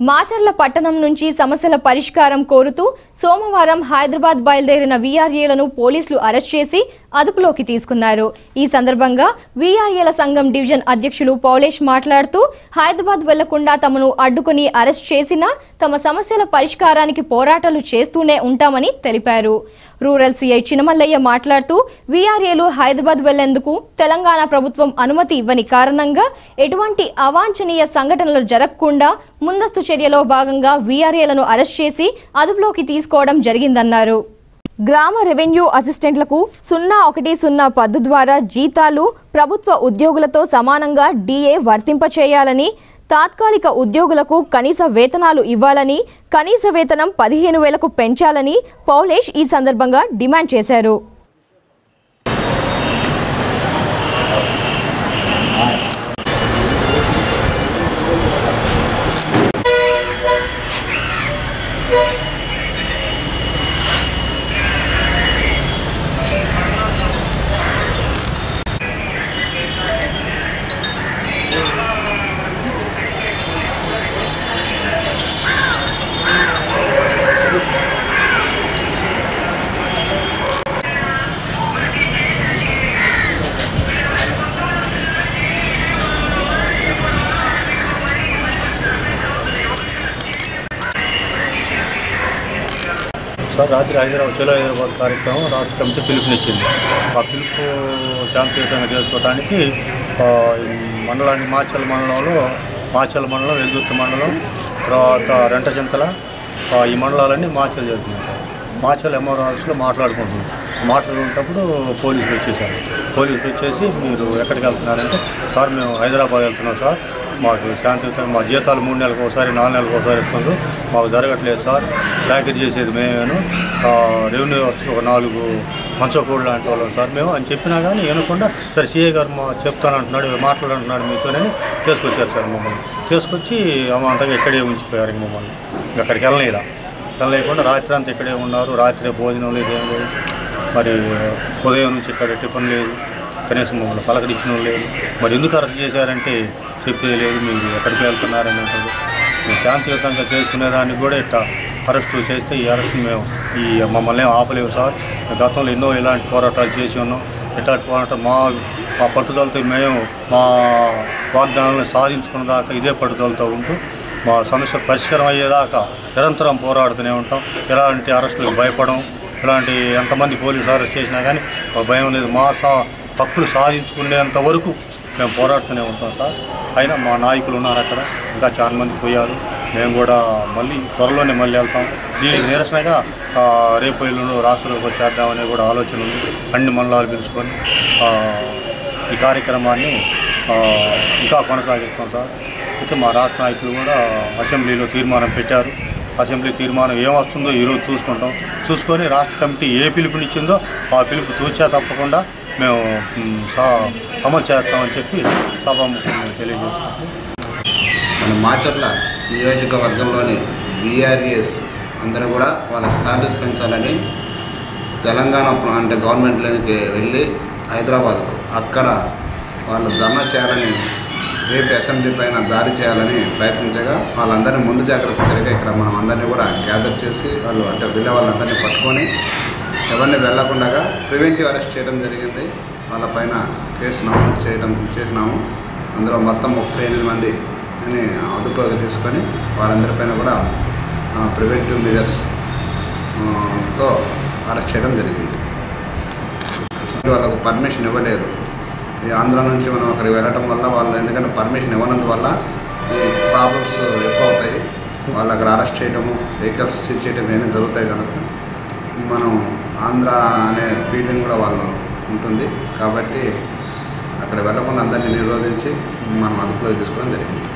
మాచర్ల పట్టణం నుంచి సమస్యల పరిష్కారం కోరుతూ సోమవారం హైదరాబాద్ బయలుదేరిన వీఆర్ఏలను పోలీసులు అరెస్ట్ చేసి అదుపులోకి తీసుకున్నారు. ఈ సందర్భంగా వీఆర్ఏల సంఘం డివిజన్ అధ్యక్షులు పౌలేష్ మాట్లాడుతూ హైదరాబాద్ వెళ్ళకుండా తమను అడ్డుకుని అరెస్ట్ చేసినా తమ సమస్యల పరిష్కారానికి పోరాటాలు చేస్తూనే ఉంటామని తెలిపారు. రూరల్ సీఐ చినమల్లయ్య మాట్లాడుతూ వీఆర్ఏలు హైదరాబాద్ వెళ్ళేందుకు తెలంగాణ ప్రభుత్వం అనుమతి ఇవ్వని కారణంగా ఎటువంటి అవాంఛనీయ సంఘటనలు జరగకుండా ముందస్తు చర్యలో భాగంగా వీఆర్ఏలను అరెస్ట్ చేసి అదుపులోకి తీసుకోవడం జరిగిందన్నారు. గ్రామ రెవెన్యూ అసిస్టెంట్లకు సున్నా ఒకటి సున్నా పద్దు ద్వారా జీతాలు ప్రభుత్వ ఉద్యోగులతో సమానంగా డీఏ వర్తింపచేయాలని తాత్కాలిక ఉద్యోగులకు కనీస వేతనాలు ఇవ్వాలని కనీస వేతనం పదిహేను వేలకు పెంచాలని పౌలేష్ ఈ సందర్భంగా డిమాండ్ చేశారు. సార్ రాత్రి హైదరాబాద్ చలో హైదరాబాద్ కార్యక్రమం రాష్ట్ర కమిటీ పిలుపునిచ్చింది. ఆ పిలుపు శాంతియుతంగా చేసుకోవడానికి మండలాన్ని మాచల్ మండలంలో మాచల్ మండలం వెల్దుర్తి మండలం తర్వాత రెంటచింతల ఈ మండలాలన్నీ మాచల్ జరుగుతున్నాయి మాచల్ ఎంఆర్ఓ ఆఫీస్లో మాట్లాడుకుంటున్నాం. మాట్లాడుకున్నప్పుడు పోలీసులు వచ్చేసారు. పోలీసులు వచ్చేసి మీరు ఎక్కడికి వెళ్తున్నారంటే సార్ మేము హైదరాబాద్ వెళ్తున్నాం సార్. మాకు శాంతియుతంగా మా జీతాలు మూడు నెలలకు ఒకసారి నాలుగు నెలలకు ఒకసారి ఇస్తుంది మాకు జరగట్లేదు సార్. చాకరీ చేసేది మేమేను. రెవెన్యూ ఒక నాలుగు మంచకోళ్ళు లాంటి వాళ్ళం సార్ మేము. అని చెప్పినా కానీ వినకుండా సరే సీఏ గారు మా చెప్తానంటున్నాడు ఏదో మాట్లాడంటున్నాడు మీతోనే చేసుకొచ్చారు సార్ మమ్మల్ని. చేసుకొచ్చి అంతగా ఇక్కడే ఉంచిపోయారు మమ్మల్ని. అక్కడికి వెళ్ళలేదా వెళ్ళలేకుండా రాత్రి అంతా ఇక్కడే ఉన్నారు. రాత్రి భోజనం లేదు ఏం లేదు. మరి ఉదయం నుంచి ఇక్కడ టిఫిన్ లేదు. కనీసం మమ్మల్ని పలకరించడం లేదు. మరి ఎందుకు అరెస్ట్ చేశారంటే చెప్పేది లేదు మీరు ఎక్కడికి వెళ్తున్నారని అంటారు మేము శాంతియుతంగా చేసుకునేదానికి కూడా ఇట్లా అరెస్ట్ చేస్తే ఈ అరెస్ట్ మేము ఈ మమ్మల్ని ఆపలేము సార్. గతంలో ఎన్నో ఇలాంటి పోరాటాలు చేసి ఉన్నాం. ఇట్లాంటి పోరాటం మా మా పట్టుదలతో మేము మా వాగ్దానాలను సాధించుకున్న దాకా ఇదే పట్టుదలతో ఉంటూ మా సమస్య పరిష్కారం అయ్యేదాకా నిరంతరం పోరాడుతూనే ఉంటాం. ఇలాంటి అరెస్టులకు భయపడం ఇలాంటి ఎంతమంది పోలీసు అరెస్ట్ చేసినా కానీ భయం లేదు మా సా హక్కులు సాధించుకునేంత వరకు మేము పోరాడుతూనే ఉంటాం సార్. అయినా మా నాయకులు ఉన్నారు అక్కడ. ఇంకా చాలా మంది పోయారు. మేము కూడా మళ్ళీ త్వరలోనే మళ్ళీ వెళ్తాం. దీనికి నిరసనగా రేపు ఎల్లుండి రాష్ట్రంలోకి చేద్దామనే కూడా ఆలోచన ఉంది. అన్ని మండలాలు పిలుచుకొని ఈ కార్యక్రమాన్ని ఇంకా కొనసాగిస్తాం సార్. అయితే మా రాష్ట్ర నాయకులు కూడా అసెంబ్లీలో తీర్మానం పెట్టారు. అసెంబ్లీ తీర్మానం ఏమొస్తుందో ఈరోజు చూసుకుంటాం. చూసుకొని రాష్ట్ర కమిటీ ఏ పిలుపునిచ్చిందో ఆ పిలుపు తూచా తప్పకుండా మేము మ్, అమలు చేస్తామని చెప్పి సభాముఖంగా తెలియజేస్తాం. మన మాచర్ల నియోజకవర్గంలోని బీఆర్ఎస్ అందరూ కూడా వాళ్ళ శాలరీస్ పెంచాలని తెలంగాణ అంటే గవర్నమెంట్లోకి వెళ్ళి హైదరాబాద్కు అక్కడ వాళ్ళు ధర్నా చేయాలని రేపు అసెంబ్లీ పైన దారి చేయాలని ప్రయత్నించగా వాళ్ళందరినీ ముందు జాగ్రత్త చర్యగా ఇక్కడ మనం అందరినీ కూడా గ్యాదర్ చేసి వాళ్ళు అంటే వెళ్ళే వాళ్ళందరినీ పట్టుకొని ఎవరిని వెళ్ళకుండా ప్రివెంటివ్ అరెస్ట్ చేయడం జరిగింది. వాళ్ళపైన కేసు నమోదు చేయడం చేసినాము. అందులో మొత్తం ముప్పై ఎనిమిది మంది అని అదుపులోకి తీసుకొని వాళ్ళందరిపైన కూడా ప్రివెంటివ్ మెజర్స్తో అరెస్ట్ చేయడం జరిగింది. వాళ్ళకు పర్మిషన్ ఇవ్వలేదు. ఈ ఆంధ్ర నుంచి మనం అక్కడికి వెళ్ళడం వల్ల వాళ్ళు ఎందుకంటే పర్మిషన్ ఇవ్వనందువల్ల ఈ ప్రాబ్లమ్స్ ఎక్కువ అవుతాయి. వాళ్ళు అక్కడ అరెస్ట్ చేయడము వెహికల్స్ సీజ్ చేయడం ఏమైనా జరుగుతాయి కనుక మనం ఆంధ్ర అనే ఫీలింగ్ కూడా వాళ్ళు ఉంటుంది. కాబట్టి అక్కడ వెళ్ళకుండా అందరినీ నిరోధించి మనం అదుపులో తీసుకోవడం జరిగింది.